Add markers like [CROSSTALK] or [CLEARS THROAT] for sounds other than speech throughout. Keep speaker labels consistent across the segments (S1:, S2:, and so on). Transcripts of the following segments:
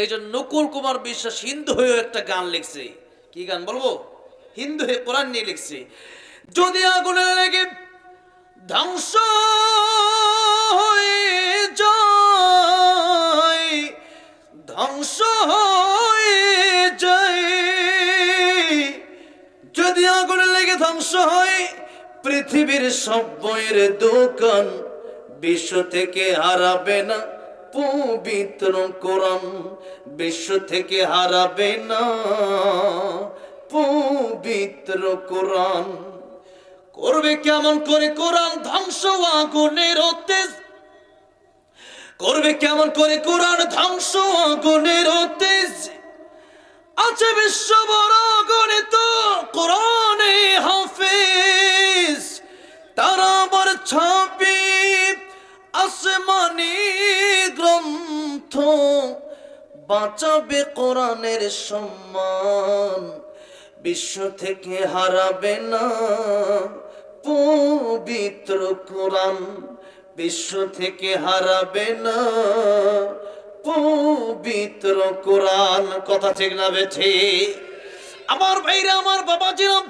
S1: এই জন্য নকুল কুমার বিশ্বাস হিন্দু হয়েও একটা গান লিখছে। কি গান বলব? হিন্দু হয়ে কোরআন নিয়ে লিখছে। যদি আগুনে লেগে ধ্বংস হয়ে ধ্বংস যদি আগুনে লেগে ধ্বংস হয়, পৃথিবীর সব বইয়ের দোকান বিশ্ব থেকে হারাবে না। পবিত্র কোরআন বিশ্ব থেকে হারাবে না। পবিত্র কোরআন করবে কেমন করে? কোরআন ধ্বংস আগুনের তেজ করবে কেমন করে? কোরআন ধ্বংস আগুনের তেজ আছে বিশ্ব বড় গণিত, কোরআনে হাফিজ। তারা আবার ছাপি আসমানি গ্রন্থ বাঁচাবে কোরআনের সম্মান। বিশ্ব থেকে হারাবে না পবিত্র কোরআন। বিশ্ব থেকে হারাবে না পবিত্র কোরআন। কথা ঠিক না বেঠে? আমার ভাইরা, আমার বাবা জিরাম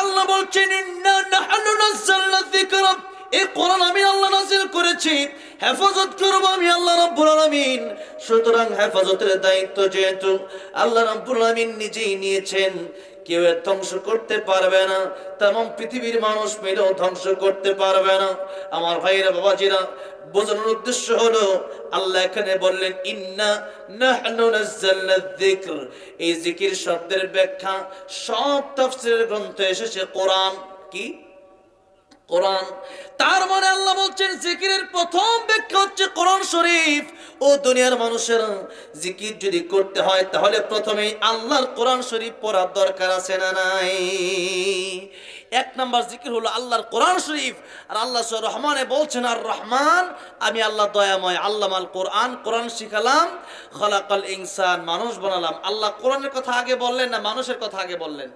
S1: আল্লাহ বলছেন, ইন্না নাহনু নাযালনা যিকরা এই কোরআন আমি আল্লাহ নাযিল করেছি। হেফাজত করব আমি আল্লাহ রাব্বুল আলামিন। সুতরাং হেফাজতের দায়িত্ব যেহেতু আল্লাহ রাব্বুল আলামিন নিজেই নিয়েছেন, কেউ ধ্বংস করতে পারবে না, তেমন পৃথিবীর মানুষ মিলেও ধ্বংস করতে পারবে না। আমার ভাইরা বাবাজিরা, বোঝানোর উদ্দেশ্য হলো, আল্লাহ এখানে বললেন, ইন্না নাহনু নাযালনা যিকর। এই জিকির শব্দের ব্যাখ্যা সব তাফসীরের গ্রন্থে এসেছে, কোরআন। কি? কোরআন। তার মানে আল্লাহ বলছেন, জিকিরের প্রথম ব্যাখ্যা হচ্ছে কোরআন শরীফ। ও দুনিয়ার মানুষের, জিকির যদি করতে হয়, তাহলে প্রথমেই আল্লাহর কোরআন শরীফ পড়ার দরকার আছে না নাই? এক নাম্বার জিকির হলো আল্লাহর কোরআন শরীফ। আর আল্লাহ রহমানে বলছেন, আর রহমান, আমি আল্লাহ দয়াময় আল্লামাল কোরআন কোরআন শিখালাম, খলাকাল ইনসান, মানুষ বানালাম। আল্লাহ কোরআনের কথা আগে বললেন না মানুষের কথা আগে বললেন?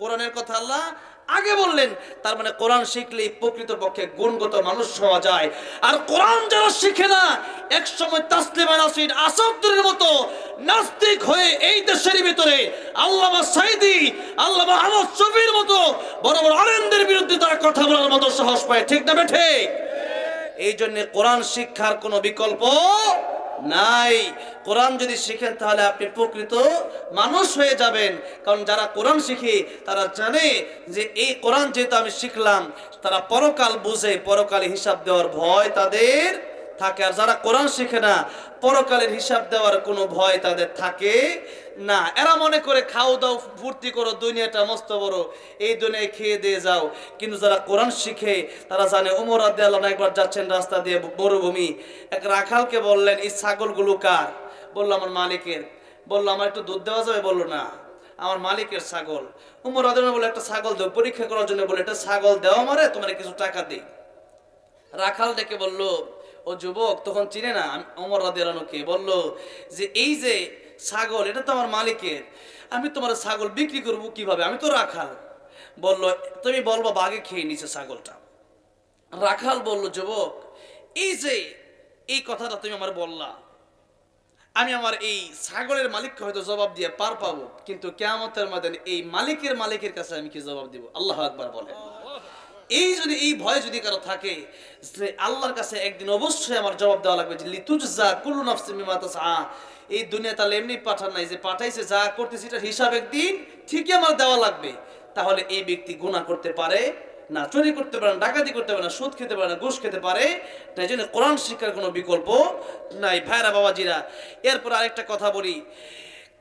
S1: কোরআনের কথা আল্লাহ আগে বললেন, তার মানে কোরআন শিখলেই প্রকৃত পক্ষে গুণগত মানুষ হওয়া যায়। আর কোরআন যারা শিখে না এক সময় তাসলিমা নাসির আসাদুরের মতো নাস্তিক হয়ে এই দেশের ভিতরে আল্লামা সাইদি, আল্লামা আহমদ শফির মতো বড় বড় আলেমদের বিরুদ্ধে তারা কথা বলার মতো সাহস পায়। ঠিক না বেঠে এই জন্য কোরআন শিক্ষার কোনো বিকল্প নাই। কোরআন যদি শিখেন, তাহলে আপনি প্রকৃত মানুষ হয়ে যাবেন। কারণ যারা কোরআন শিখে, তারা জানে যে এই কোরআন যেহেতু আমি শিখলাম, তারা পরকাল বুঝে, পরকালে হিসাব দেওয়ার ভয় তাদের থাকে। আর যারা কোরআন শিখে না, পরকালের হিসাব দেওয়ার কোনো ভয় তাদের থাকে না। এরা মনে করে, খাও দাও, ফুর্তি করো, দুনিয়াটা মস্ত বড়, এই দুনিয়ায় খেয়ে দিয়ে যাও। কিন্তু যারা কোরআন শিখে, তারা জানে আদি আল্লাহ একবার যাচ্ছেন রাস্তা দিয়ে মরুভূমি এক রাখালকে বললেন, এই ছাগলগুলো কার? বলল, আমার মালিকের। বলল, আমার একটু দুধ দেওয়া যাবে? বলল, না, আমার মালিকের ছাগল। উমর আদি বলে একটা ছাগল দেও, পরীক্ষা করার জন্য বলে একটা ছাগল দেওয়া মারে তোমার কিছু টাকা দিই রাখাল ডেকে বলল ও যুবক তখন চিনে না অমর রাদিয়ালানুকে বলল যে, এই যে ছাগল, এটা তো আমার মালিকের। আমি তোমার ছাগল বিক্রি করব কীভাবে? আমি তো রাখাল। বলল, তুমি বলব বাঘে খেয়ে নিছে ছাগলটা। রাখাল বলল, যুবক, এই যে, এই কথাটা তুমি আমার বললা। আমি আমার এই ছাগলের মালিককে হয়তো জবাব দিয়ে পার পাবো, কিন্তু কেয়ামতের ময়দানে এই মালিকের মালিকের কাছে আমি কি জবাব দিব? আল্লাহ আকবার বলেন। এই যদি, এই ভয় যদি কারও থাকে আল্লাহর কাছে একদিন অবশ্যই আমার জবাব দেওয়া লাগবে যে লিতুজা কুল্লু নাফসি তাসআ। এই দুনিয়া তাহলে এমনি পাঠান নাই যে, পাঠাইছে যা করতেছে এটার হিসাব একদিন ঠিকই আমার দেওয়া লাগবে। তাহলে এই ব্যক্তি গুনাহ করতে পারে না, চুরি করতে পারে না, ডাকাতি করতে পারে না, সুদ খেতে পারে না, ঘুষ খেতে পারে তাই জন্য কোরআন শিক্ষার কোনো বিকল্প নাই। ভাইরা বাবাজিরা, এরপর আরেকটা কথা বলি।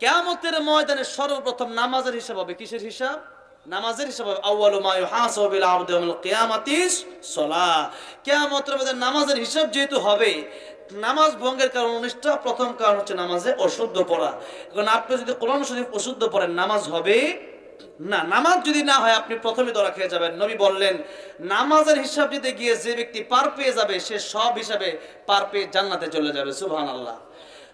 S1: কেয়ামতের ময়দানে সর্বপ্রথম নামাজের হিসাব হবে, কিসের হিসাব? নামাজের হিসাবে আউয়ালু মা ইউহাসাবু বিল আবদি ইয়াউমুল কিয়ামাতিস সালাহ কিয়ামতের মধ্যে নামাজের হিসাব যেহেতু হবে, নামাজ ভঙ্গের কারণ উনিশটা প্রথম কারণ হচ্ছে নামাজে অশুদ্ধ পড়া। এখন আপনি যদি কোরআন শরীফ অশুদ্ধ পড়েন, নামাজ হবে? না, নামাজ যদি না হয়, আপনি প্রথমে ধরা খেয়ে যাবেন। নবী বললেন, নামাজের হিসাব দিতে গিয়ে যে ব্যক্তি পার পেয়ে যাবে, সে সব হিসাবে পার পেয়ে জান্নাতে চলে যাবে। সুবহান আল্লাহ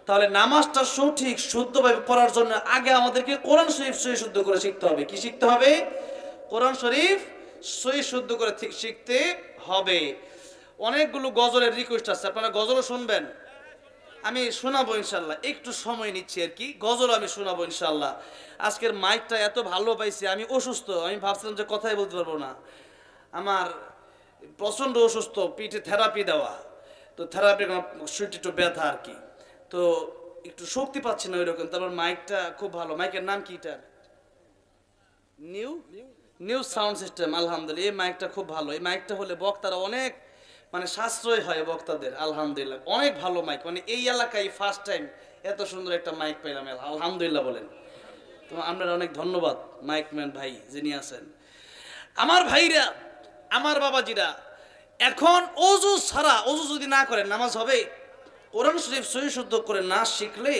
S1: তাহলে নামাজটা সঠিক, শুদ্ধভাবে পড়ার জন্য আগে আমাদেরকে কোরআন শরীফ সহি শুদ্ধ করে শিখতে হবে। কি শিখতে হবে? কোরআন শরীফ সহি শুদ্ধ করে ঠিক শিখতে হবে। অনেকগুলো গজলের রিকোয়েস্ট আছে। আপনারা গজলও শুনবেন। আমি শোনাবো ইনশাল্লাহ একটু সময় নিচ্ছি আর কি। গজল আমি শোনাবো ইনশাল্লাহ আজকের মাইকটা এত ভালো পাইছি, আমি অসুস্থ। আমি ভাবছিলাম যে কথাই বলতে পারব না। আমার প্রচণ্ড অসুস্থ, পিঠে থেরাপি দেওয়া। তো থেরাপি একটু ব্যথা আর কি। তো একটু শক্তি পাচ্ছি না ওইরকম। তারপর মাইকটা খুব ভালো। মাইকের নাম কি এটার? নিউ নিউ সাউন্ড সিস্টেম আলহামদুলিল্লাহ। এই মাইকটা খুব ভালো। এই মাইকটা হলে বক্তারা অনেক মানে সাশ্রয় হয় বক্তাদের, আলহামদুলিল্লাহ। অনেক ভালো মাইক মানে এই এলাকায় ফার্স্ট টাইম এত সুন্দর একটা মাইক পেলাম। আলহামদুলিল্লাহ বলেন। তো আপনার অনেক ধন্যবাদ মাইকম্যান ভাই, যিনি আছেন। আমার ভাইরা, আমার বাবাজিরা, এখন অজু ছাড়া, অজু যদি না করেন, নামাজ হবে? কোরআন শরীফ সহি শুদ্ধ করে না শিখলে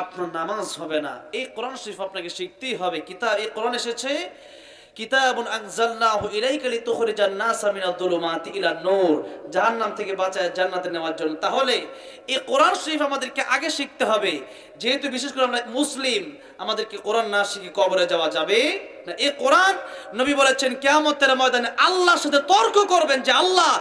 S1: আপনার নামাজ হবে না। এই কোরআন শরীফ আপনাকে শিখতেই হবে। কিতাব এই কোরআন এসেছে কিতাবুন আনজালনাহু ইলাইকা লিতুখরিজান নাসা মিনাদ দুলুমাতি ইলা নূর। জাহান্নাম থেকে বাঁচায় জান্নাতে নেওয়ার জন্য। তাহলে এই কোরআন শরীফ আমাদেরকে আগে শিখতে হবে। যেহেতু বিশেষ করে আমরা মুসলিম, আমাদেরকে কোরআন না শিখে কবরে যাওয়া যাবে না। এই কোরআন নবী বলেছেন, কিয়ামতের ময়দানে আল্লাহর সাথে তর্ক করবেন যে, আল্লাহ,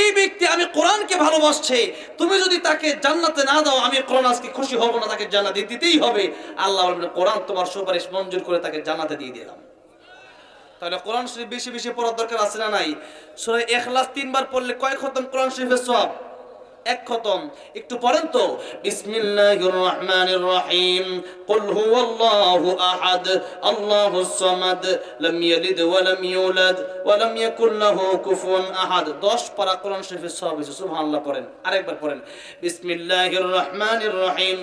S1: এই ব্যক্তি আমি কোরআনকে ভালোবাসছে। তুমি যদি তাকে জান্নাতে না দাও, আমি কোরআন আজকে খুশি হব না, তাকে জান্নাতে দিতেই হবে। আল্লাহ কোরআন তোমার সুপারিশ মঞ্জুর করে তাকে জান্নাতে দিয়ে দিলাম। তাহলে কোরআন শরীফ বেশি বেশি পড়ার দরকার আছে না নাই? সূরা ইখলাস তিনবার পড়লে কয় খতম কোরআন শরীফের সওয়াব? এক খতম। একটু পড়েন তো। বিসমিল্লাহির রহমানির রহিম কুল হুয়াল্লাহু আহাদ। আল্লাহুস সামাদ। লাম ইয়ালিদ ওয়া লাম ইউলাদ। ওয়া লাম ইয়াকুল লাহু কুফুয়ান আহাদ। 10 পারা কোরআন শরীফের হয়েছে। সুবহানাল্লাহ, পড়েন। আরেকবার পড়েন। বিসমিল্লাহির রহমানির রহিম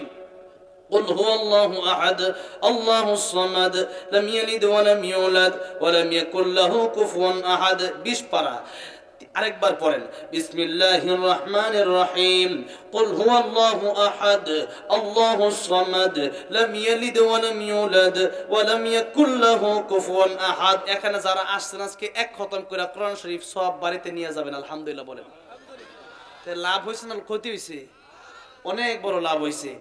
S1: قل هو الله أحد الله الصمد لم يلد ولم يولد ولم يكن له كفوا أحد বিশ পারা আরেকবার পড়েন বিসমিল্লাহির রহমানির রহিম قل هو الله أحد الله الصمد لم يلد ولم يولد ولم يكن له كفوا أحد এখানে যারা আসছেন আজকে এক খতম করে কোরআন শরীফ সব বাড়িতে নিয়ে যাবেন আলহামদুলিল্লাহ বলেন তে লাভ হয়েছে না ক্ষতি হয়েছে অনেক বড় লাভ হয়েছে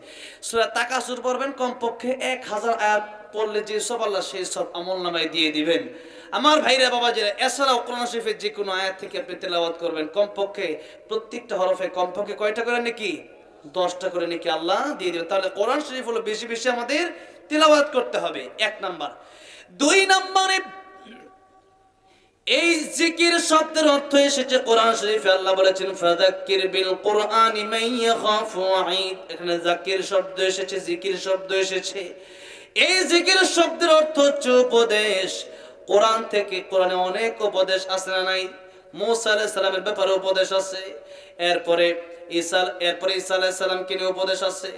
S1: সুরা তাকাসুর পড়বেন, কমপক্ষে এক হাজার আয়াত পড়লে যে সব আল্লাহ সেই সব আমল নামায় দিয়ে দিবেন। আমার ভাইরা বাবা যারা এছাড়াও কোরআন শরীফের যে কোনো আয়াত থেকে আপনি তেলাওয়াত করবেন, কমপক্ষে প্রত্যেকটা হরফে কমপক্ষে কয়টা করে নাকি? দশটা করে নাকি আল্লাহ দিয়ে দিবেন। তাহলে কোরআন শরীফ হলো বেশি বেশি আমাদের তেলাওয়াত করতে হবে। এক নাম্বার। দুই নাম্বারে এই জিকির শব্দের অর্থ এসেছে কোরআন শরীফে আল্লাহ বলেছেন, ফাযাক্কির বিল কুরআনি মান ইয়াখাফু ওয়াঈদ এখানে জাকির শব্দ এসেছে, জিকির শব্দ এসেছে। এই জিকির শব্দের অর্থ হচ্ছে উপদেশ। কোরআন থেকে কোরআনে অনেক উপদেশ আছে না নাই? মুসা আলাইহিস সালামের ব্যাপারে উপদেশ আছে। এরপরে ঈসা এরপরে ঈসা আলাইহিস সালামকে নিয়ে উপদেশ আছে।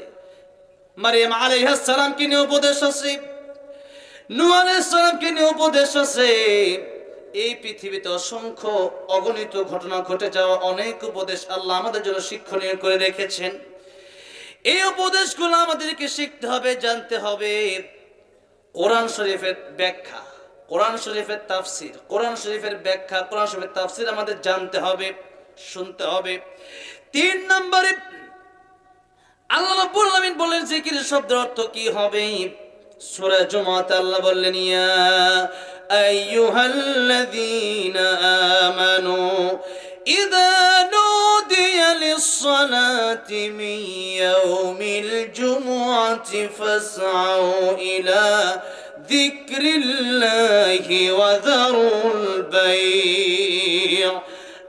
S1: মারিয়াম আলাইহিস সালামকে নিয়ে উপদেশ আছে। নূহ আলাইহিস সালামকে নিয়ে উপদেশ আছে। এই পৃথিবীতে অসংখ্য অগণিত ঘটনা ঘটে যাওয়া অনেক উপদেশ আল্লাহ আমাদের জন্য শিক্ষণীয় করে রেখেছেন। এই উপদেশগুলো আমাদেরকে শিখতে হবে, জানতে হবে। কোরআন শরীফের ব্যাখ্যা, কোরআন শরীফের তাফসির, কোরআন শরীফের ব্যাখ্যা, কোরআন শরীফের তাফসির আমাদের জানতে হবে, শুনতে হবে। তিন নম্বরে, আল্লাহ রাব্বুল আলামিন বলেন, জিকির শব্দের অর্থ কি হবে? সূরা জুমাতে আল্লাহ বললেন, ইয়া আইয়ুহাল্লাযীনা আমানু ইযা নুদিয়া লিস-সালাতি মিন ইয়াউমিল জুমুআতি ফাসআউ ইলা যিকরিল্লাহি ওয়া যারুল বাই'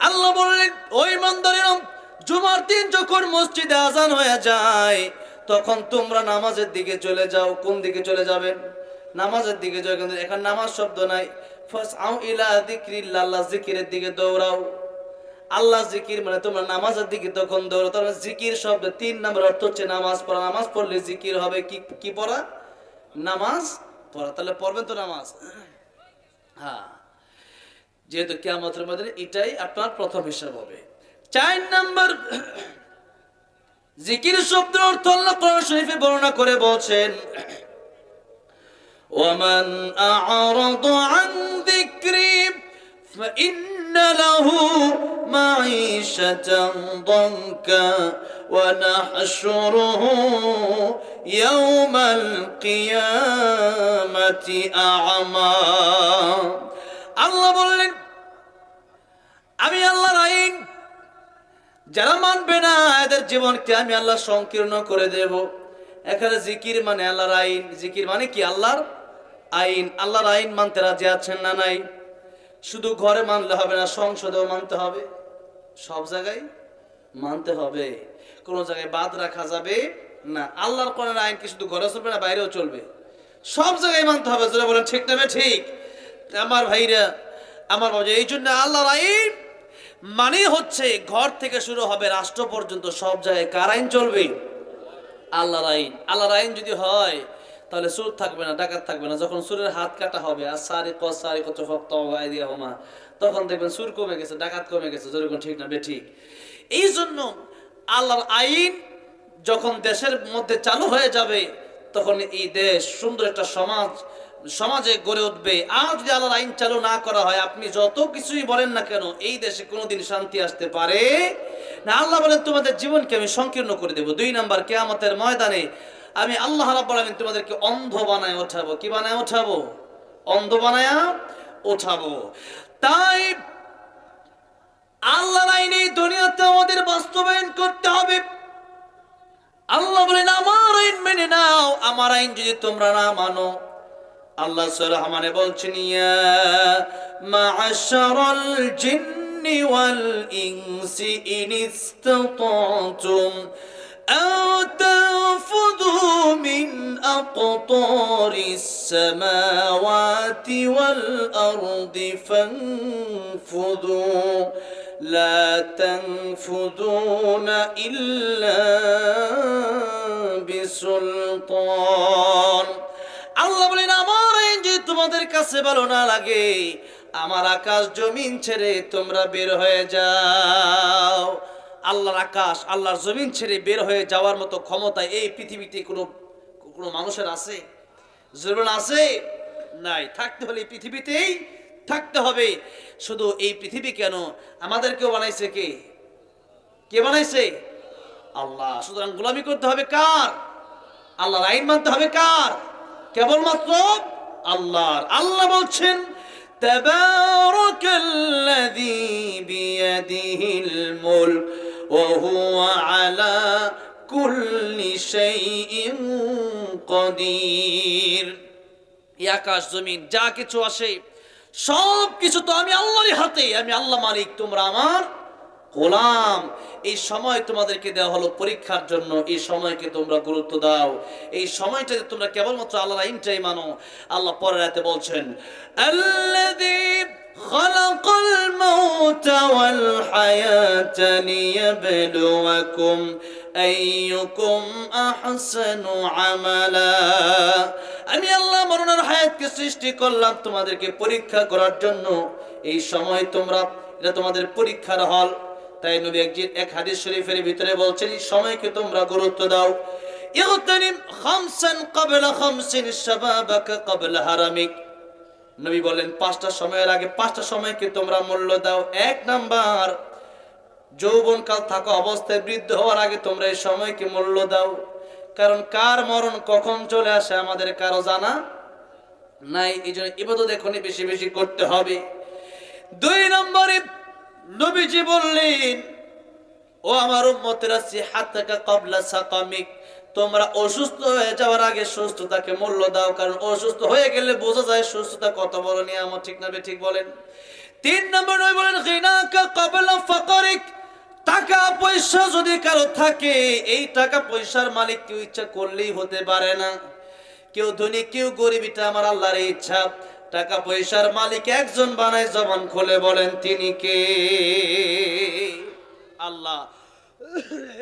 S1: আল্লাহ বললেন, ওই মন্দিরের জুমার দিন যখন মসজিদে আজান হয়ে যায়, তখন তোমরা নামাজের দিকে চলে যাও। কোন দিকে চলে যাবেন? নামাজের দিকে যাও, কিন্তু এখন নামাজ শব্দ নাই। ফাসআউ ইলা যিকরিল্লাহ আল্লাহ জিকিরের দিকে দৌড়াও। আল্লাহ জিকির মানে তোমরা নামাজের দিকে তখন দৌড়াও। তার মানে জিকির শব্দ তিন নম্বর অর্থ হচ্ছে নামাজ পড়া। নামাজ পড়লে জিকির হবে কি কি পড়া? নামাজ পড়া। তাহলে পড়বেন তো নামাজ। হ্যাঁ। যেহেতু কেয়ামতের মধ্যে এটাই আপনার প্রথম হিসাব হবে। চার নাম্বার [CLEARS THROAT] জিকির শব্দ অর্থ আল্লাহ কোরআন শরীফে বর্ণনা করে বলছেন ومن أعرض عن ذكري فإن له معيشة ضنكا ونحشره يوم القيامة أعمى الله বললেন আমি আল্লাহর আইন যারা মানবে না এদের জীবনকে আমি আল্লাহ সংকীর্ণ করে দেব এখানে জিকির মানে আল্লাহর আইন জিকির মানে কি আল্লাহর আইন, আল্লাহর আইন মানতে রাজি আছেন না নাই? শুধু ঘরে মানলে হবে না, সংসদেও মানতে হবে। সব জায়গায় মানতে হবে। কোন জায়গায় বাদ রাখা যাবে না। আল্লাহর কোরআন আইন কি শুধু ঘরে চলবে না, বাইরেও চলবে? সব জায়গায় মানতে হবে যারা বলেন, ঠিক নেবে ঠিক? আমার ভাইরা, আমার বাবা, এই জন্য আল্লাহর আইন মানে হচ্ছে ঘর থেকে শুরু হবে, রাষ্ট্র পর্যন্ত সব জায়গায়। কার আইন চলবে? আল্লাহর আইন। আল্লাহর আইন যদি হয় তাহলে সুর থাকবে না, ডাকাত থাকবে না। যখন সুরের হাত কাটা হবে, আর সারি ক সারি কত ফক্ত দিয়া হোমা, তখন দেখবেন সুর কমে গেছে, ডাকাত কমে গেছে যেরকম ঠিক না, বে ঠিক। এই জন্য আল্লাহর আইন যখন দেশের মধ্যে চালু হয়ে যাবে, তখন এই দেশ সুন্দর একটা সমাজ, সমাজে গড়ে উঠবে। আর যদি আল্লাহর আইন চালু না করা হয়, আপনি যত কিছুই বলেন না কেন, এই দেশে কোনোদিন শান্তি আসতে পারে না। আল্লাহ বলেন, তোমাদের জীবনকে আমি সংকীর্ণ করে দেব। দুই নাম্বার, কেয়ামতের ময়দানে আমি আল্লাহ রাব্বুল তোমাদেরকে অন্ধ বানায় ওঠাবো। কি বানায় ওঠাবো? অন্ধ বানায় ওঠাবো। তাই আল্লাহ আইনে দুনিয়াতে আমাদের বাস্তবায়ন করতে হবে। আল্লাহ বলেন, আমার আইন মেনে নাও। আমার আইন যদি তোমরা না মানো। আল্লাহ রহমানে বলছেন, ইয়া মাআশারাল أقطار السماوات والأرض فانفذوا لا تنفذون إلا بسلطان আল্লাহ বলেন আমার আইন যদি তোমাদের কাছে ভালো না লাগে আমার আকাশ জমিন ছেড়ে তোমরা বের হয়ে যাও আল্লাহর আকাশ আল্লাহর জমিন ছেড়ে বের হয়ে যাওয়ার মতো ক্ষমতা এই পৃথিবীতে কোনো কোনো মানুষের আছে জরুর আছে নাই থাকতে হলে এই পৃথিবীতেই থাকতে হবে শুধু এই পৃথিবী কেন আমাদেরকেও বানাইছে কে কে বানাইছে আল্লাহ সুতরাং গোলামি করতে হবে কার আল্লাহর আইন মানতে হবে কার কেবলমাত্র আল্লাহর আল্লাহ বলছেন تبارك الذي بيده الملك وهو على كل شيء কদির। আকাশ, জমিন, যা কিছু আসে, সব কিছু তো আমি আল্লাহরই হাতে। আমি আল্লাহ মালিক, তোমরা আমার গোলাম। এই সময় তোমাদেরকে দেওয়া হলো পরীক্ষার জন্য। এই সময়কে তোমরা গুরুত্ব দাও। এই সময়টাতে তোমরা কেবলমাত্র আল্লাহ আইনটাই মানো। আল্লাহ পরের রাতে বলছেন আল্লাহ خلق الموت والحياة ليبلوكم أيكم أحسن عملا আমি আল্লাহ মরণের হায়াতকে সৃষ্টি করলাম তোমাদেরকে পরীক্ষা করার জন্য এই সময় তোমরা এটা তোমাদের পরীক্ষার হল তাই নবী একজন এক হাদিস শরীফের ভিতরে বলছেন এই সময়কে তোমরা গুরুত্ব দাও ইগতানিম খামসান ক্বাবলা খামসিন শাবাবাকা ক্বাবলা হারামিক নবী বলেন পাঁচটা সময়ের আগে, পাঁচটা সময়কে তোমরা মূল্য দাও। এক নাম্বার, যৌবনকাল থাকা অবস্থায় বৃদ্ধ হওয়ার আগে তোমরা এই সময়কে মূল্য দাও। কারণ কার মরণ কখন চলে আসে আমাদের কারও জানা নাই। এই জন্য ইবাদত এখনই বেশি বেশি করতে হবে। দুই নম্বরে নবীজি বললেন, ও আমার উম্মতেরা সিহাতাকা ক্বাবলা সাকামিক। তোমরা অসুস্থ হয়ে যাওয়ার আগে সুস্থতাকে মূল্য দাও, কারণ অসুস্থ হয়ে গেলে বোঝা যায় সুস্থতা কত বড় নিয়ামত, ঠিক না ঠিক বলেন? তিন নম্বর নবী বলেন টাকা পয়সা যদি কারও থাকে, এই টাকা পয়সার মালিক কেউ ইচ্ছা করলেই হতে পারে না। কেউ ধনী, কেউ গরিব, এটা আমার আল্লাহর ইচ্ছা। টাকা পয়সার মালিক একজন বানায় জবান খুলে বলেন, তিনি কে? আল্লাহ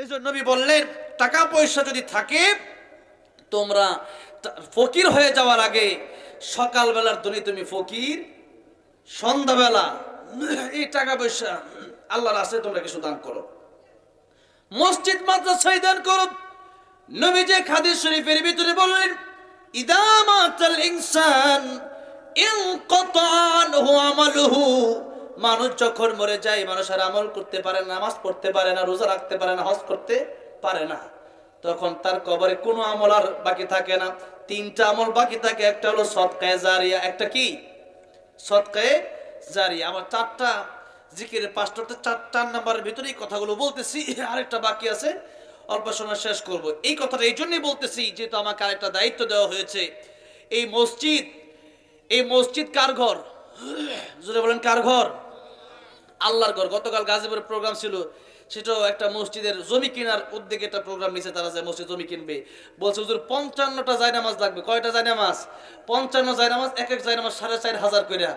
S1: এই জন্য নবী বললেন টাকা পয়সা যদি থাকে, তোমরা ফকির হয়ে যাওয়ার আগে সকালবেলার ধনী তুমি ফকির, সন্ধ্যাবেলা এই টাকা পয়সা আল্লাহর আছে তোমরা কিছু দান করো। মসজিদ, মাদ্রাসায় দান করো। নবী যে খাদিস শরীফের ভিতরে বললেন ইদামাতাল ইনসান ইনকাতানহু আমালুহু মানুষ যখন মরে যায়, মানুষ আর আমল করতে পারে না, নামাজ পড়তে পারে না, রোজা রাখতে পারে না, হজ করতে পারে না। তখন তার কবরে কোনো আমল আর বাকি থাকে না। তিনটা আমল বাকি থাকে, একটা হলো সৎকায়ে জারিয়া, একটা কি? সৎকায়ে জারিয়া। আবার চারটা জিকিরের পাঁচটাতে চার চার নাম্বারের ভিতরে এই কথাগুলো বলতেছি, আরেকটা বাকি আছে, অল্প সময় শেষ করব। এই কথাটা এই জন্যই বলতেছি, যেহেতু আমাকে আরেকটা দায়িত্ব দেওয়া হয়েছে। এই মসজিদ এই মসজিদ কার ঘর? জুড়ে বলেন, কার ঘর? আল্লাহর ঘর। গতকাল গাজীপুরের প্রোগ্রাম ছিল, সেটাও একটা মসজিদের জমি কেনার উদ্যোগে একটা প্রোগ্রাম নিছে তারা যে মসজিদ জমি কিনবে। বলছে, হুজুর, পঞ্চান্নটা জায়নামাজ লাগবে। কয়টা জায়নামাজ? পঞ্চান্ন জায়নামাজ, এক এক জায়নামাজ সাড়ে চার হাজার করে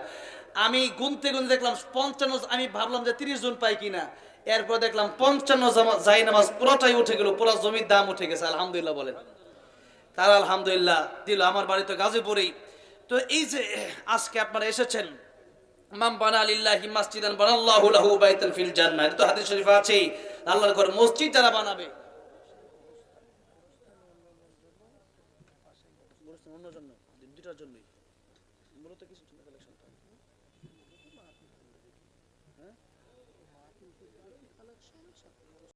S1: আমি গুনতে গুনতে দেখলাম, পঞ্চান্ন, আমি ভাবলাম যে তিরিশ জন পাই কিনা। এরপর দেখলাম, পঞ্চান্ন জায়নামাজ পুরোটাই উঠে গেল, পুরো জমির দাম উঠে গেছে, আলহামদুলিল্লাহ বলেন। তারা আলহামদুলিল্লাহ দিল, আমার বাড়ি তো গাজীপুরেই। তো এই যে, আজকে আপনারা এসেছেন আছে আল্লাহর ঘর মসজিদ যারা বানাবে